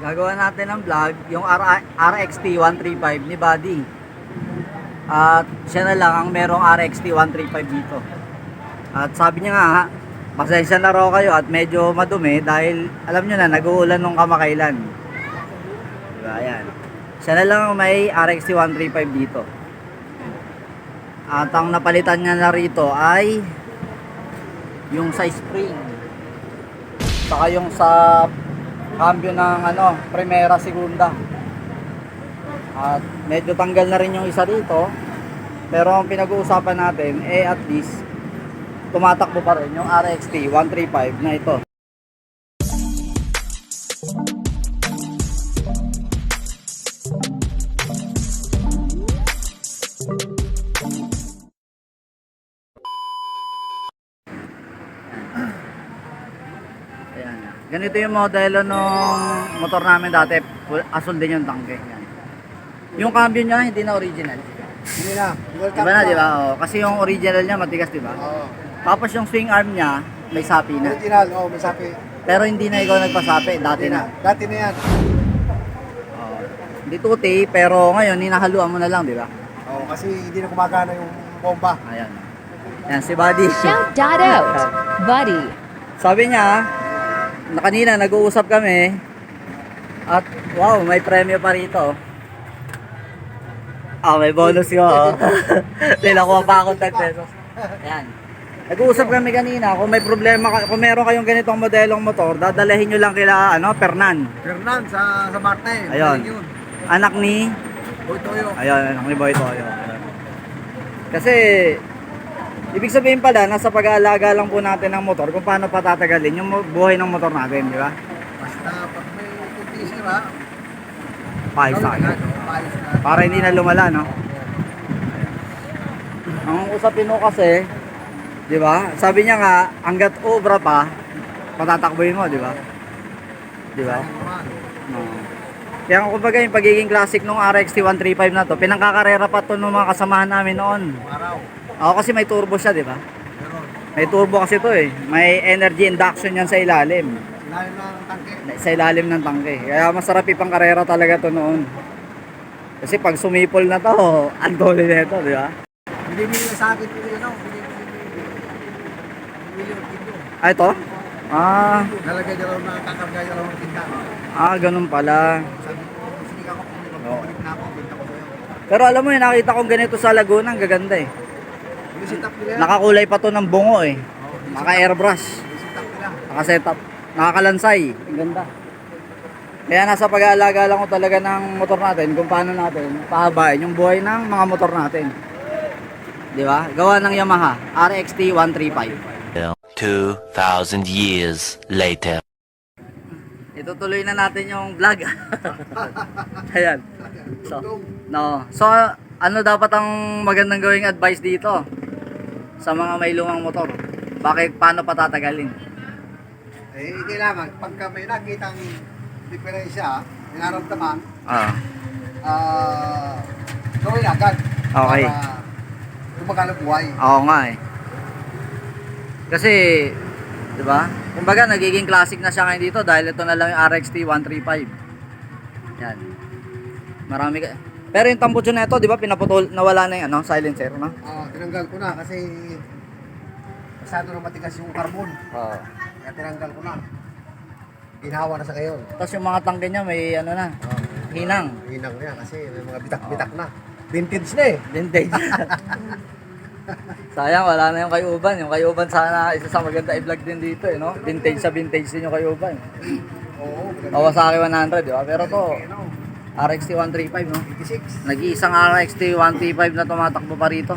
Gagawa natin ng vlog, yung R- RXT 135 ni Buddy. At siya na lang ang merong RXT 135 dito. At sabi niya nga, pasensya na raw kayo at medyo madumi dahil alam nyo na, nag-uulan nung kamakailan. Diba, ayan. Siya na lang ang may RXT 135 dito. At ang napalitan niya na rito ay yung sa spring. Saka yung sa cambio ng ano, primera, segunda. At medyo tanggal na rin yung isa dito. Pero ang pinag-uusapan natin, eh at least, tumatakbo pa rin yung RXT 135 na ito. Ganito yung modelo nung motor namin dati. Asul din yung tangke. Yan. Yung cambio niya, hindi na original. Hindi na. Iba na, di ba? Oo. Kasi yung original niya matigas, di ba? Oo. Tapos yung swing arm niya, may sapi na. Original, oh, may sapi. Pero hindi na ikaw nagpasapi, dati na. Dati na yan. Oo. Hindi tuti, pero ngayon, hinahaluan mo na lang, di ba? Oh, kasi hindi na gumagana yung bomba. Ayan. Yan, si Buddy. Shout that out, buddy. Sabi niya, na kanina nag-uusap kami, at wow, may premyo pa rito. Ah, may bonus ko. Oh. Nilakuha pa ako 10 pesos. Ayan. Nag-uusap kami kanina, kung may problema, kung meron kayong ganitong modelong motor, dadalahin nyo lang kila, ano, Fernan. Fernan sa sa Marte. Ayun. Anak ni, Boy Toyo. ayun, anak ni Boy Toyo. Kasi, ibig sabihin pala, nasa pag-aalaga lang po natin ng motor, kung paano patatagalin yung buhay ng motor natin, di ba? Basta pag may kunti sira, Paayos na. Para hindi na lumala, no? Ang usapin mo kasi, di ba? Sabi niya nga, hanggat obra pa, patatakbuhin mo, di ba? Di ba? No. Kaya kung kumbaga yung pagiging classic nung RXT 135 na to, pinangkakarera pa to ng mga kasamahan namin noon. Araw. Ako kasi may turbo siya, di ba? May turbo kasi to eh. May energy induction yan sa ilalim. Na ng tangke. Sa ilalim ng tangke. Kaya masarap ipang karera talaga to noon. Kasi pag sumipol na to, ang dole na ito, di ba? Binibili na sa akin ito no? Yung tindo. Ah, ito? Ah, Nalagay niya raw na kakarga niya raw ng tinda. ah, ganun pala. Sabi ko, sige ako kung magbabalik na ako, benta ko sa'yo. Pero alam mo yun, nakita kong ganito sa Laguna, ang gaganda eh. Binisit up nila yan. Nakakulay pa to ng bungo eh. Oo, Naka-airbrush. Binisit up. Nakakalansay. Ang ganda. Kaya nasa pag-aalaga lang ko talaga ng motor natin kung paano natin pahabain yung buhay ng mga motor natin. Di ba? Gawa ng Yamaha RXT 135. 2,000 years later. Itutuloy na natin yung vlog. Ayan. So, no. So, ano dapat ang magandang gawing advice dito sa mga may lumang motor? Bakit paano patatagalin? Eh, kailangan, pagka may nakitang diferensya, nararamdaman, Ah. ah, gawin agad. Okay. Para gumagal ang buhay. Oo nga eh. Kasi, di ba? Kumbaga, nagiging classic na siya ngayon dito dahil ito na lang yung RXT 135. Yan. Marami ka. Pero yung tambucho na ito, di ba, pinaputol, nawala na yung ano, silencer, no? Ah, tinanggal ko na kasi masyado na matigas yung carbon. Oo. Kaya tinanggal ko na. Ginawa na sa ngayon. Tapos yung mga tangke niya, may ano na, Ah, hinang, hinang na yan kasi may mga bitak-bitak na. Vintage na eh. vintage. Sayang, wala na yung kay Uban. Yung kay Uban sana isa sa maganda i-vlog din dito, eh, no? Vintage sa vintage din yung kay Uban. Oo, maganda. Kawasaki 100, di ba? Pero to, Ano, RXT 135, no? 86. Nag-iisang RXT 135 na tumatakbo pa rito.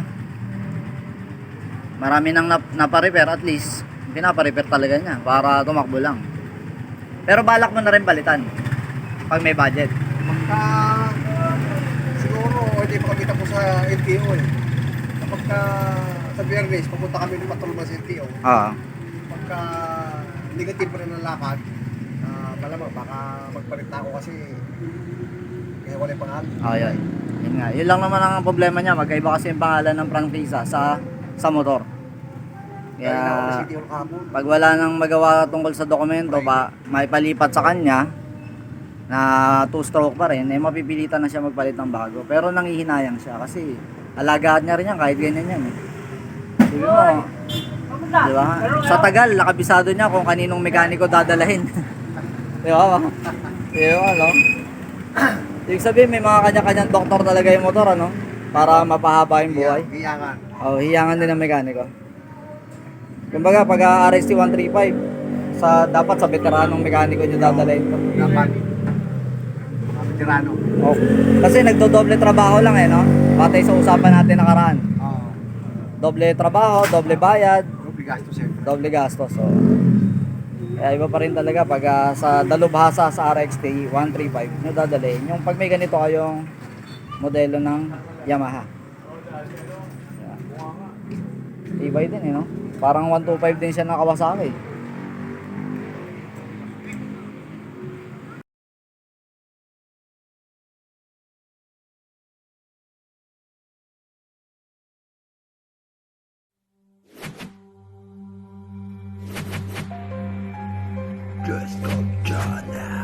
Marami nang nap naparepair at least. Pinaparepair talaga niya para tumakbo lang. Pero balak mo na rin balitan pag may budget. Pagka siguro hindi makakita ko sa LTO eh. Kapag ka sa Biyernes, pupunta kami ng Matulma sa LTO. Oo. Pagka negative pa rin ang lakad, malamang baka magpalit na ako kasi kaya wala yung pangalan. Oh, yun. Yun nga. Yun lang naman ang problema niya. Magkaiba kasi yung pangalan ng prangkisa sa sa motor. Kaya pag wala nang magawa tungkol sa dokumento, ba, may palipat sa kanya, na two-stroke pa rin, eh mapipilitan na siya magpalit ng bago. Pero nangihinayang siya kasi alagaan niya rin yan kahit ganyan yan. Eh. Sabi mo, di ba? Sa tagal, nakabisado niya kung kaninong mekaniko dadalahin. di ba? Di ba, no? Ibig sabihin, may mga kanya-kanyang doktor talaga yung motor, ano? Para mapahaba yung buhay. Hiyangan. Oh, hiyangan din ng mekaniko. Kumbaga, pag ah, RST 135, sa dapat sa veteranong mekaniko nyo dadalhin to. Dapat. Veterano. Oh. Kasi nagdo-doble trabaho lang eh, no? Patay sa usapan natin nakaraan. Oo. Doble trabaho, doble bayad, Ruby gastos siyempre. doble gastos. So, kaya iba pa rin talaga pag ah, sa dalubhasa sa RXT 135 nyo dadalhin. Yung pag may ganito kayong modelo ng Yamaha. Yeah. Ibay din eh, no? Parang 125 din siya ng Kawasaki. Just go, John.